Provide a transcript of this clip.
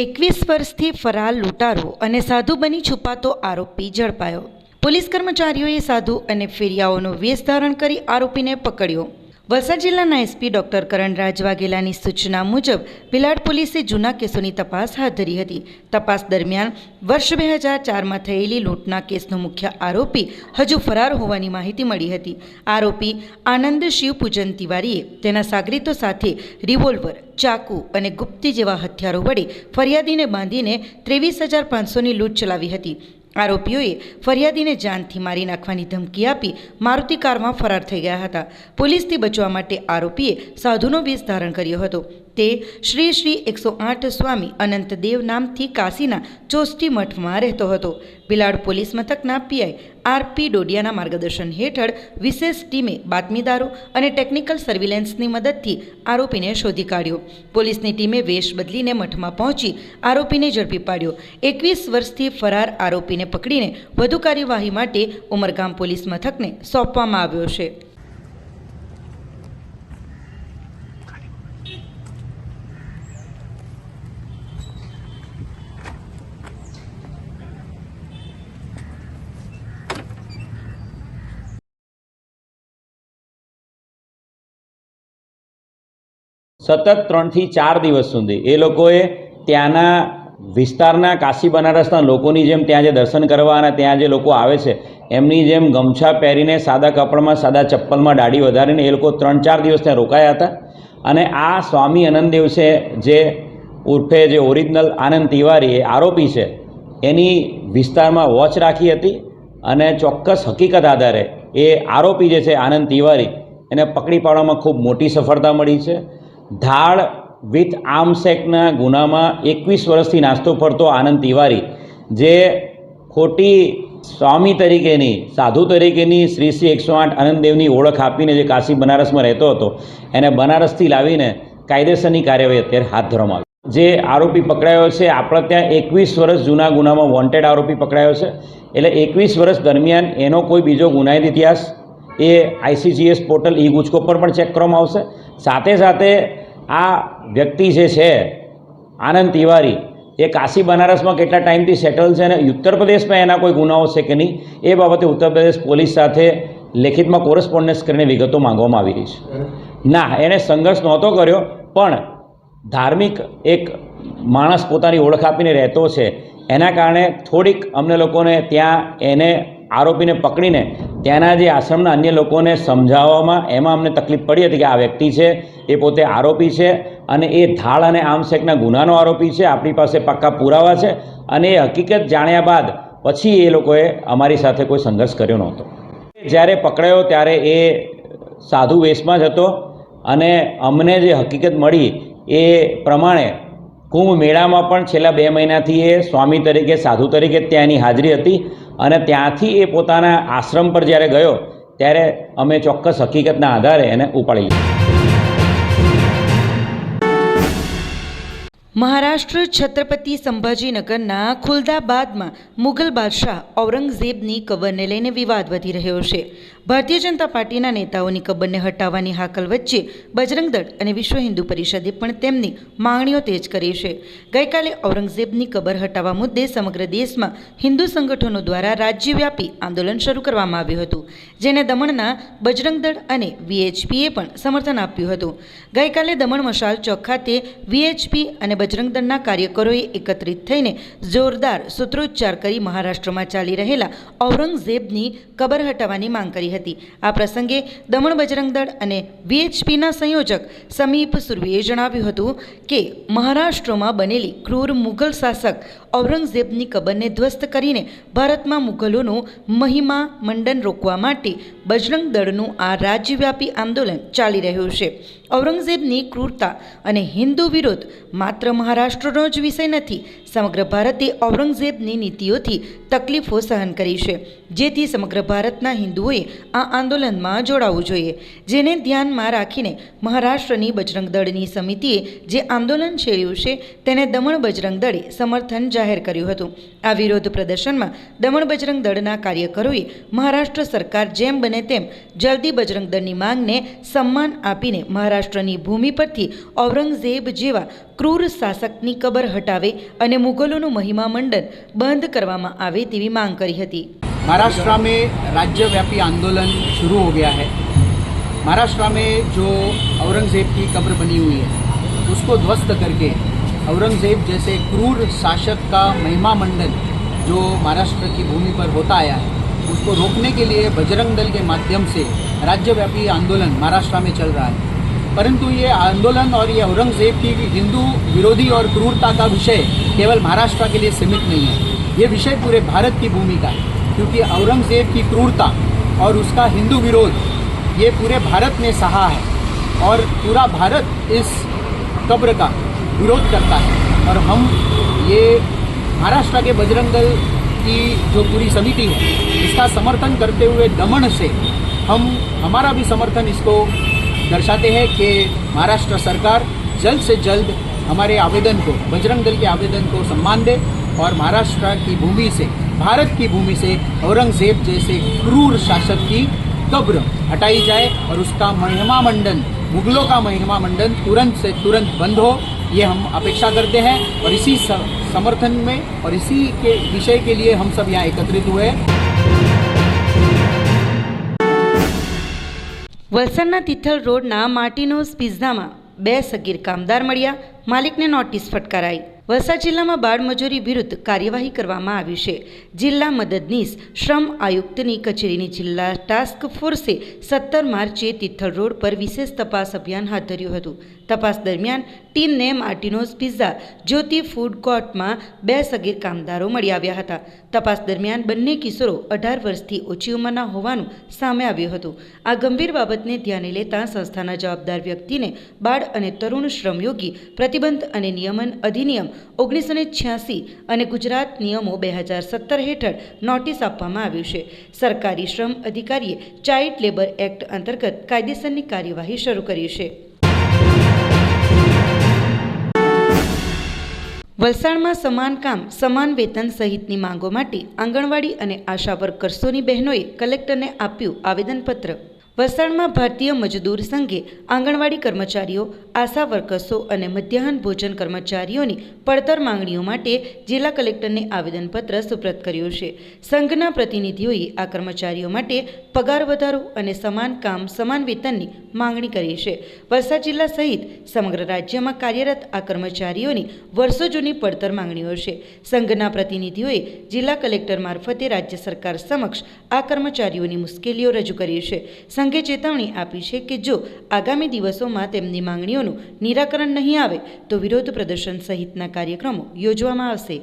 એકવીસ વર્ષથી ફરાર લૂંટારો અને સાધુ બની છુપાતો આરોપી ઝડપાયો. પોલીસ કર્મચારીઓએ સાધુ અને ફેરિયાઓનો વેશ ધારણ કરી આરોપીને પકડ્યો. વલસાડ જિલ્લાના એસપી ડોક્ટર કરણરાજ વાઘેલાની સૂચના મુજબ ભિલાડ પોલીસે જૂના કેસોની તપાસ હાથ ધરી હતી. તપાસ દરમિયાન વર્ષ બે હજાર ચારમાં થયેલી લૂંટના કેસનો મુખ્ય આરોપી હજુ ફરાર હોવાની માહિતી મળી હતી. આરોપી આનંદ શિવપૂજન તિવારીએ તેના સાગરીતો સાથે રિવોલ્વર, ચાકુ અને ગુપ્તી જેવા હથિયારો વડે ફરિયાદીને બાંધીને ત્રેવીસ હજાર પાંચસોની લૂંટ ચલાવી હતી. આરોપીઓએ ફરિયાદીને જાનથી મારી નાખવાની ધમકી આપી મારુતિ કારમાં ફરાર થઈ ગયા હતા. પોલીસથી બચવા માટે આરોપીએ સાધુનો વેશ ધારણ કર્યો હતો. તે શ્રી શ્રી એકસો આઠ સ્વામી અનંતદેવ નામથી કાશીના ચોસ્ટી મઠમાં રહેતો હતો. બિલાડ પોલીસ મથકના પીઆઈ આરપી ડોડિયાના માર્ગદર્શન હેઠળ વિશેષ ટીમે બાતમીદારો અને ટેકનિકલ સર્વિલન્સની મદદથી આરોપીને શોધી કાઢ્યો. પોલીસની ટીમે વેશ બદલીને મઠમાં પહોંચી આરોપીને ઝડપી પાડ્યો. એકવીસ વર્ષથી ફરાર આરોપીને પકડીને વધુ કાર્યવાહી માટે ઉમરગામ પોલીસ મથકને સોંપવામાં આવ્યો છે. સતત ત્રણથી ચાર દિવસ સુધી. એ લોકોએ ત્યાંના વિસ્તારના કાશી બનારસના લોકોની જેમ ત્યાં જે દર્શન કરવા અને ત્યાં જે લોકો આવે છે, એમની જેમ ગમછા પહેરીને સાદા કપડામાં, સાદા ચપ્પલમાં દાઢી વધારીને એ લોકો ત્રણ ચાર દિવસ ત્યાં રોકાયા હતા. અને આ સ્વામી આનંદદેવ છે, જે ઉર્ફે જે ઓરિજિનલ આનંદ તિવારી એ આરોપી છે, એની વિસ્તારમાં વોચ રાખી હતી અને ચોક્કસ હકીકત આધારે એ આરોપી જે છે આનંદ તિવારી, એને પકડી પાડવામાં ખૂબ મોટી સફળતા મળી છે. ધાડ વિથ આર્મસેકના ગુનામાં એકવીસ વર્ષથી નાસ્તો ફરતો આનંદ તિવારી, જે ખોટી સ્વામી તરીકેની, સાધુ તરીકેની શ્રી શ્રી એકસો આઠ આનંદદેવની ઓળખ આપીને જે કાશી બનારસમાં રહેતો હતો, એને બનારસથી લાવીને કાયદેસરની કાર્યવાહી અત્યારે હાથ ધરવામાં આવી. જે આરોપી પકડાયો છે, આપણે ત્યાં એકવીસ વર્ષ જૂના ગુનામાં વોન્ટેડ આરોપી પકડાયો છે, એટલે એકવીસ વર્ષ દરમિયાન એનો કોઈ બીજો ગુનાહિત ઇતિહાસ એ આઈસીજીએસ પોર્ટલ ઈ ગુજકો પર પણ ચેક કરવામાં આવશે. સાથે સાથે આ વ્યક્તિ જે છે, આનંદ તિવારી, એ કાશી બનારસમાં કેટલા ટાઈમથી સેટલ છે અને ઉત્તર પ્રદેશમાં એના કોઈ ગુનાઓ છે કે નહીં, એ બાબતે ઉત્તર પ્રદેશ પોલીસ સાથે લેખિતમાં કોરસ્પોન્ડન્સ કરીને વિગતો માંગવામાં આવી રહી છે. ના, એણે સંઘર્ષ નહોતો કર્યો, પણ ધાર્મિક એક માણસ પોતાની ઓળખ આપીને રહેતો છે, એના કારણે થોડીક અમને લોકોને ત્યાં એને આરોપીને પકડીને ત્યાંના જે આશ્રમના અન્ય લોકોને સમજાવવામાં એમાં અમને તકલીફ પડી હતી કે આ વ્યક્તિ છે, એ પોતે આરોપી છે અને એ થાળ અને આમસેકના ગુનાનો આરોપી છે, આપણી પાસે પાક્કા પુરાવા છે અને એ હકીકત જાણ્યા બાદ પછી એ લોકોએ અમારી સાથે કોઈ સંઘર્ષ કર્યો નહોતો. જ્યારે પકડાયો ત્યારે એ સાધુ વેશમાં જ હતો અને અમને જે હકીકત મળી એ પ્રમાણે કુંભ મેળામાં પણ છેલ્લા બે મહિનાથી એ સ્વામી તરીકે, સાધુ તરીકે ત્યાંની હાજરી હતી અને ત્યાંથી એ પોતાના આશ્રમ પર જ્યારે ગયો, ત્યારે અમે ચોક્કસ હકીકતના આધારે એને ઉપાડી મહારાષ્ટ્ર છત્રપતિ સંભાજીનગરના ખુલદાબાદમાં મુઘલ બાદશાહ ઔરંગઝેબની કબરને લઈને વિવાદ વધી રહ્યો છે. ભારતીય જનતા પાર્ટીના નેતાઓની કબરને હટાવવાની હાકલ વચ્ચે બજરંગ દળ અને વિશ્વ હિન્દુ પરિષદે પણ તેમની માંગણીઓ તેજ કરી છે. ગઈકાલે ઔરંગઝેબની કબર હટાવવા મુદ્દે સમગ્ર દેશમાં હિન્દુ સંગઠનો દ્વારા રાજ્યવ્યાપી આંદોલન શરૂ કરવામાં આવ્યું હતું, જેને દમણના બજરંગ દળ અને વીએચપીએ પણ સમર્થન આપ્યું હતું. ગઈકાલે દમણ મશાલ ચોક ખાતે વીએચપી અને બજરંગ દળના કાર્યકરોએ એકત્રિત થઈને જોરદાર સૂત્રોચ્ચાર કરી મહારાષ્ટ્રમાં ચાલી રહેલા ઔરંગઝેબની કબર હટાવવાની માંગ કરી હતી. આ પ્રસંગે દમણ બજરંગ દળ અને વીએચપીના સંયોજક સમીપ સુરવીએ જણાવ્યું હતું કે મહારાષ્ટ્રમાં બનેલી ક્રૂર મુઘલ શાસક ઔરંગઝેબની કબરને ધ્વસ્ત કરીને ભારતમાં મુઘલોનું મહિમા મંડન રોકવા માટે બજરંગ દળનું આ રાજ્યવ્યાપી આંદોલન ચાલી રહ્યું છે. ઔરંગઝેબની ક્રૂરતા અને હિન્દુ વિરોધ માત્ર મહારાષ્ટ્રનો જ વિષય નથી, સમગ્ર ભારતે ઔરંગઝેબની નીતિઓથી તકલીફો સહન કરી છે. જેથી સમગ્ર ભારતના હિન્દુઓએ આ આંદોલનમાં જોડાવવું જોઈએ. જેને ધ્યાનમાં રાખીને મહારાષ્ટ્રની બજરંગ દળની સમિતિએ જે આંદોલન છેડ્યું છે, તેને દમણ બજરંગ દળે સમર્થન જાહેર કર્યું હતું. આ વિરોધ પ્રદર્શનમાં દમણ બજરંગ દળના કાર્યકરોએ મહારાષ્ટ્ર સરકાર જેમ બને તેમ જલ્દી બજરંગ દળની માંગને સન્માન આપીને મહારાષ્ટ્રની ભૂમિ પરથી ઔરંગઝેબ જેવા ક્રૂર શાસકની કબર હટાવે અને મુગલોનું મહિમા મંડન બંધ કરવામાં આવે તેવી માંગ કરી હતી महाराष्ट्र में राज्यव्यापी आंदोलन शुरू हो गया है महाराष्ट्र में जो औरंगज़ेब की कब्र बनी हुई है उसको ध्वस्त करके औरंगज़ेब जैसे क्रूर शासक का महिमा मंडन जो महाराष्ट्र की भूमि पर होता आया है उसको रोकने के लिए बजरंग दल के माध्यम से राज्यव्यापी आंदोलन महाराष्ट्र में चल रहा है परंतु ये आंदोलन और ये औरंगज़ेब की हिंदू विरोधी और क्रूरता का विषय केवल महाराष्ट्र के लिए सीमित नहीं है। ये विषय पूरे भारत की भूमि का है, क्योंकि औरंगज़ेब की क्रूरता और उसका हिंदू विरोध, ये पूरे भारत ने सहा है और पूरा भारत इस कब्र का विरोध करता है। और हम ये महाराष्ट्र के बजरंग दल की जो पूरी समिति है, इसका समर्थन करते हुए दमन से हम, हमारा भी समर्थन इसको दर्शाते हैं कि महाराष्ट्र सरकार जल्द से जल्द हमारे आवेदन को, बजरंग दल के आवेदन को सम्मान दे और महाराष्ट्र की भूमि से, भारत की भूमि से औरंगज़ेब जैसे क्रूर शासक की कब्र हटाई जाए और उसका महिमा मंडन मुगलों का महिमा मंडन तुरंत से तुरंत बंद हो, ये हम अपेक्षा करते हैं और इसी समर्थन में और इसी के विषय के लिए हम सब यहाँ एकत्रित हुए हैं। વલસાડના તિથલ રોડના માર્ટિનોઝ પિઝામાં બે સગીર કામદાર મળ્યા. માલિકને નોટિસ ફટકારાઈ. વલસાડ જિલ્લામાં બાળમજૂરી વિરુદ્ધ કાર્યવાહી કરવામાં આવી છે. જિલ્લા મદદનીશ શ્રમ આયુક્તની કચેરીની જિલ્લા ટાસ્ક ફોર્સે સત્તર માર્ચે તિથલ રોડ પર વિશેષ તપાસ અભિયાન હાથ ધર્યું હતું. તપાસ દરમિયાન ટીમને માર્ટિનોઝ પિઝા, જ્યોતિ ફૂડ કોર્ટમાં બે સગીર કામદારો મળી આવ્યા હતા. તપાસ દરમિયાન બંને કિશોરો અઢાર વર્ષથી ઓછી ઉંમરના હોવાનું સામે આવ્યું હતું. આ ગંભીર બાબતને ધ્યાને લેતા સંસ્થાના જવાબદાર વ્યક્તિને બાળ અને તરુણ શ્રમયોગી પ્રતિબંધ અને નિયમન અધિનિયમ ઓગણીસો ને છ્યાસી અને ગુજરાત નિયમો બે હજાર સત્તર હેઠળ નોટિસ આપવામાં આવ્યું છે. સરકારી શ્રમ અધિકારીએ ચાઇલ્ડ લેબર એક્ટ અંતર્ગત કાયદેસરની કાર્યવાહી શરૂ કરી છે. વલસાડમાં સમાન કામ, સમાન વેતન સહિતની માંગો માટે આંગણવાડી અને આશા વર્કર્સોની બહેનોએ કલેક્ટરને આપ્યું આવેદનપત્ર. વલસાડમાં ભારતીય મજદૂર સંઘે આંગણવાડી કર્મચારીઓ આશા વર્કર્સો અને મધ્યાહન ભોજન કર્મચારીઓની પડતર માંગણીઓ માટે જિલ્લા કલેક્ટરને આવેદનપત્ર સુપ્રત કર્યું છે. સંઘના પ્રતિનિધિઓએ આ કર્મચારીઓ માટે પગાર વધારો અને સમાન કામ, સમાન વેતનની માંગણી કરી છે. વલસાડ જિલ્લા સહિત સમગ્ર રાજ્યમાં કાર્યરત આ કર્મચારીઓની વર્ષો જૂની પડતર માંગણીઓ છે. સંઘના પ્રતિનિધિઓએ જિલ્લા કલેક્ટર મારફતે રાજ્ય સરકાર સમક્ષ આ કર્મચારીઓની મુશ્કેલીઓ રજૂ કરી છે. સંઘે ચેતવણી આપી છે કે જો આગામી દિવસોમાં તેમની માંગણીઓનું નિરાકરણ નહીં આવે તો વિરોધ પ્રદર્શન સહિતના કાર્યક્રમો યોજવામાં આવશે.